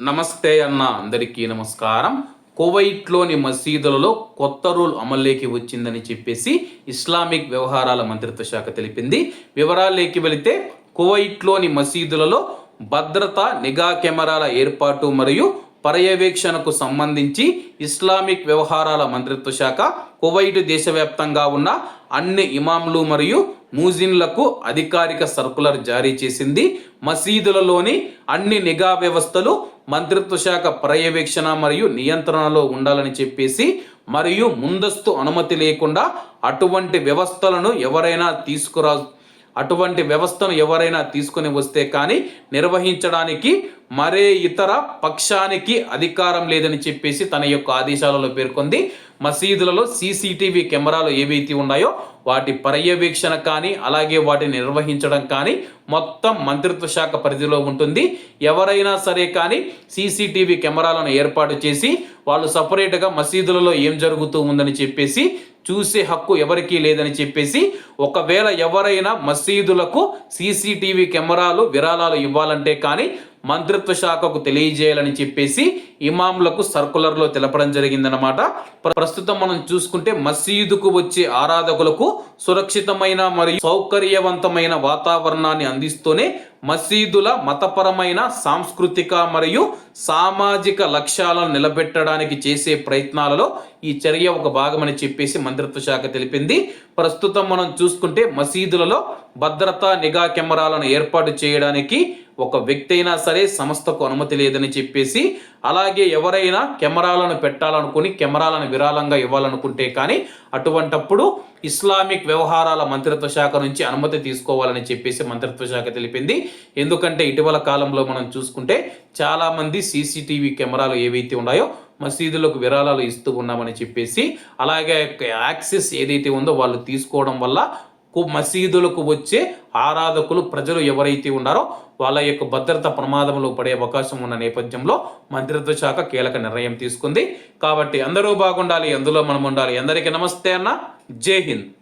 నమస్తే అన్న అందరికీ నమస్కారం. కువైట్లోని మసీదులలో కొత్త రూల్ అమల్లోకి వచ్చిందని చెప్పేసి ఇస్లామిక్ వ్యవహారాల మంత్రిత్వ శాఖ తెలిపింది. వివరాల్లోకి వెళితే కువైట్లోని మసీదులలో భద్రత నిఘా కెమెరాల ఏర్పాటు మరియు పర్యవేక్షణకు సంబంధించి ఇస్లామిక్ వ్యవహారాల మంత్రిత్వ శాఖ కువైట్ దేశవ్యాప్తంగా ఉన్న అన్ని ఇమాంలు మరియు మూజిన్లకు అధికారిక సర్కులర్ జారీ చేసింది. మసీదులలోని అన్ని నిఘా వ్యవస్థలు మంత్రిత్వ శాఖ పర్యవేక్షణ మరియు నియంత్రణలో ఉండాలని చెప్పేసి మరియు ముందస్తు అనుమతి లేకుండా అటువంటి వ్యవస్థలను ఎవరైనా తీసుకురా అటువంటి వ్యవస్థను ఎవరైనా తీసుకొని వస్తే కానీ నిర్వహించడానికి మరే ఇతర పక్షానికి అధికారం లేదని చెప్పేసి తన యొక్క ఆదేశాలలో పేర్కొంది. మసీదులలో సీసీటీవీ కెమెరాలు ఏవైతే ఉన్నాయో వాటి పర్యవేక్షణ కానీ అలాగే వాటిని నిర్వహించడం కానీ మొత్తం మంత్రిత్వ శాఖ పరిధిలో ఉంటుంది. ఎవరైనా సరే కానీ సీసీటీవీ కెమెరాలను ఏర్పాటు చేసి వాళ్ళు సపరేట్గా మసీదులలో ఏం జరుగుతూ ఉందని చెప్పేసి చూసే హక్కు ఎవరికీ లేదని చెప్పేసి ఒకవేళ ఎవరైనా మసీదులకు సీసీటీవీ కెమెరాలు విరాళాలు ఇవ్వాలంటే కానీ మంత్రిత్వ శాఖకు తెలియజేయాలని చెప్పేసి ఇమాంలకు సర్కులర్లో తెలపడం జరిగిందనమాట ప్రస్తుతం మనం చూసుకుంటే మసీదుకు వచ్చే ఆరాధకులకు సురక్షితమైన మరియు సౌకర్యవంతమైన వాతావరణాన్ని అందిస్తూనే మసీదుల మతపరమైన సాంస్కృతిక మరియు సామాజిక లక్ష్యాలను నిలబెట్టడానికి చేసే ప్రయత్నాలలో ఈ చర్య ఒక భాగమని చెప్పేసి మంత్రిత్వ శాఖ తెలిపింది. ప్రస్తుతం మనం చూసుకుంటే మసీదులలో భద్రతా నిఘా కెమెరాలను ఏర్పాటు చేయడానికి ఒక వ్యక్తి అయినా సరే సంస్థకు అనుమతి లేదని చెప్పేసి అలాగే ఎవరైనా కెమెరాలను పెట్టాలనుకుని కెమెరాలను విరాళంగా ఇవ్వాలనుకుంటే కానీ అటువంటప్పుడు ఇస్లామిక్ వ్యవహారాల మంత్రిత్వ శాఖ నుంచి అనుమతి తీసుకోవాలని చెప్పేసి మంత్రిత్వ శాఖ తెలిపింది. ఎందుకంటే ఇటీవల కాలంలో మనం చూసుకుంటే చాలామంది సీసీటీవీ కెమెరాలు ఏవైతే ఉన్నాయో మసీదులకు విరాళాలు ఇస్తూ ఉన్నామని చెప్పేసి అలాగే యాక్సెస్ ఏదైతే ఉందో వాళ్ళు తీసుకోవడం వల్ల మసీదులకు వచ్చే ఆరాధకులు ప్రజలు ఎవరైతే ఉన్నారో వాళ్ళ యొక్క భద్రత ప్రమాదంలో పడే అవకాశం ఉన్న నేపథ్యంలో మంత్రిత్వ శాఖ కీలక నిర్ణయం తీసుకుంది. కాబట్టి అందరూ బాగుండాలి అందులో మనం ఉండాలి. అందరికీ నమస్తే అన్న. జై హింద్.